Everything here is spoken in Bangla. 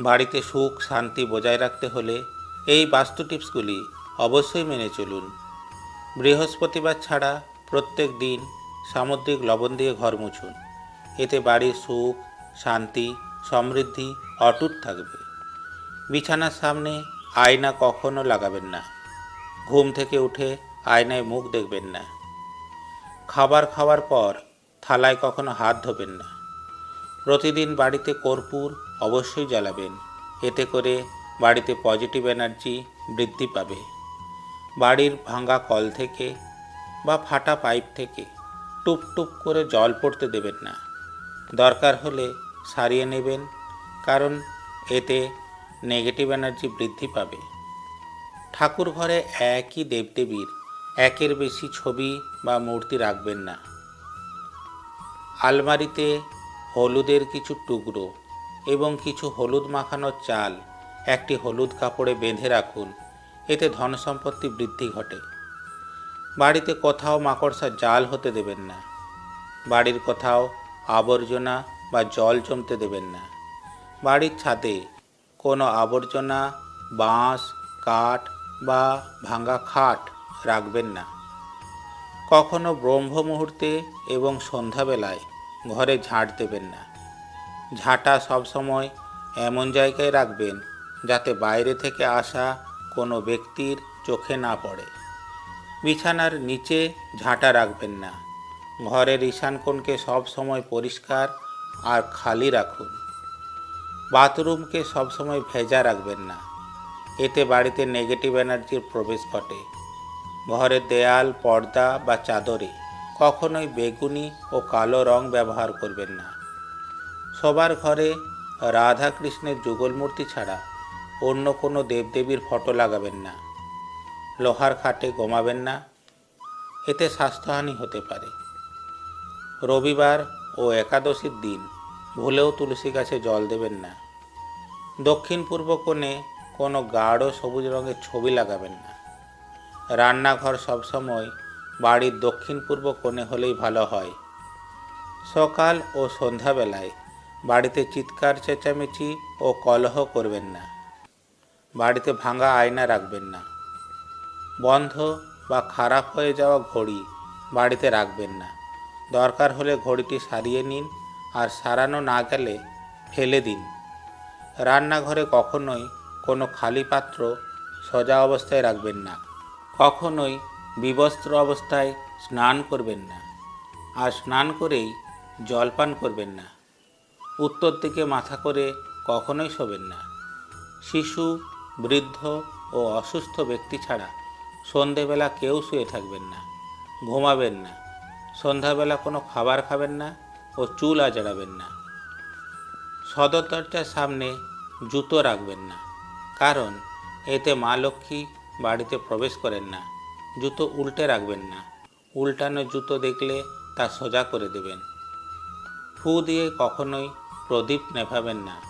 বাড়িতে সুখ, শান্তি বজায় রাখতে হলে এই বাস্তু টিপসগুলি অবশ্যই মেনে চলুন। বৃহস্পতিবার ছাড়া প্রত্যেক দিন সামুদ্রিক লবণ দিয়ে ঘর মুছুন। এতে বাড়ির সুখ, শান্তি, সমৃদ্ধি অটুট থাকবে। বিছানার সামনে আয়না কখনো লাগাবেন না। ঘুম থেকে উঠে আয়নায় মুখ দেখবেন না। খাবার খাওয়ার পর থালায় কখনো হাত ধোবেন না। প্রতিদিন বাড়িতে কর্পূর অবশ্যই জ্বালাবেন। এতে করে বাড়িতে পজিটিভ এনার্জি বৃদ্ধি পাবে। বাড়ির ভাঙা কল থেকে বা ফাটা পাইপ থেকে টুপ টুপ করে জল পড়তে দেবেন না। দরকার হলে সারিয়ে নেবেন, কারণ এতে নেগেটিভ এনার্জি বৃদ্ধি পাবে। ঠাকুর ঘরে একই দেবদেবীর, একের বেশি ছবি বা মূর্তি রাখবেন না। আলমারিতে হলুদের কিছু টুকরো এবং কিছু হলুদ মাখানো চাল একটি হলুদ কাপড়ে বেঁধে রাখুন, এতে ধন সম্পত্তি বৃদ্ধি ঘটে। বাড়িতে কোথাও মাকড়সার জাল হতে দেবেন না। বাড়ির কোথাও আবর্জনা বা জল জমতে দেবেন না। বাড়ির ছাদে কোনো আবর্জনা, বাঁশ, কাঠ বা ভাঙা খাট রাখবেন না। কখনো ব্রহ্ম মুহূর্তে এবং সন্ধ্যাবেলায় ঘরে ঝাঁট দেবেন না। ঝাঁটা সবসময় এমন জায়গায় রাখবেন যাতে বাইরে থেকে আসা কোনো ব্যক্তির চোখে না পড়ে। বিছানার নিচে ঝাঁটা রাখবেন না। ঘরের ঈশান কোণকে সবসময় পরিষ্কার আর খালি রাখুন। বাথরুমকে সবসময় ভেজা রাখবেন না। এতে বাড়িতে নেগেটিভ এনার্জির প্রবেশ ঘটে। ঘরের দেয়াল, পর্দা বা চাদরে কখনোই বেগুনি ও কালো রং ব্যবহার করবেন না। সবার ঘরে রাধা কৃষ্ণের যুগল মূর্তি ছাড়া অন্য কোনো দেবদেবীর ফটো লাগাবেন না। লোহার খাটে ঘুমাবেন না। এতে স্বাস্থ্যহানি হতে পারে। রবিবার ও একাদশীর দিন ভুলেও তুলসী গাছে জল দেবেন না। দক্ষিণ পূর্ব কোণে কোনো গাঢ় সবুজ রঙের ছবি লাগাবেন না। রান্নাঘর সবসময় বাড়ির দক্ষিণ পূর্ব কোণে হলেই ভালো হয়। সকাল ও সন্ধ্যাবেলায় বাড়িতে চিৎকার, চেঁচামেচি ও কলহ করবেন না। বাড়িতে ভাঙা আয়না রাখবেন না। বন্ধ বা খারাপ হয়ে যাওয়া ঘড়ি বাড়িতে রাখবেন না। দরকার হলে ঘড়িটি সারিয়ে নিন আর সারানো না গেলে ফেলে দিন। রান্নাঘরে কখনোই কোনো খালি পাত্র সোজা অবস্থায় রাখবেন না। কখনোই বিবস্ত্র অবস্থায় স্নান করবেন না। আর স্নান করেই জলপান করবেন না। উত্তর দিকে মাথা করে কখনোই শোবেন না। শিশু, বৃদ্ধ ও অসুস্থ ব্যক্তি ছাড়া সন্ধেবেলা কেউ শুয়ে থাকবেন না, ঘুমাবেন না, সন্ধ্যাবেলা কোনো খাবার খাবেন না ও চুল আজড়াবেন না। সদর দরজার সামনে জুতো রাখবেন না, কারণ এতে মা লক্ষ্মী বাড়িতে প্রবেশ করেন না। জুতো উল্টে রাখবেন না। উল্টানো জুতো দেখলে তা সোজা করে দেবেন। ফু দিয়ে কখনোই প্রদীপ নেভাবেন না।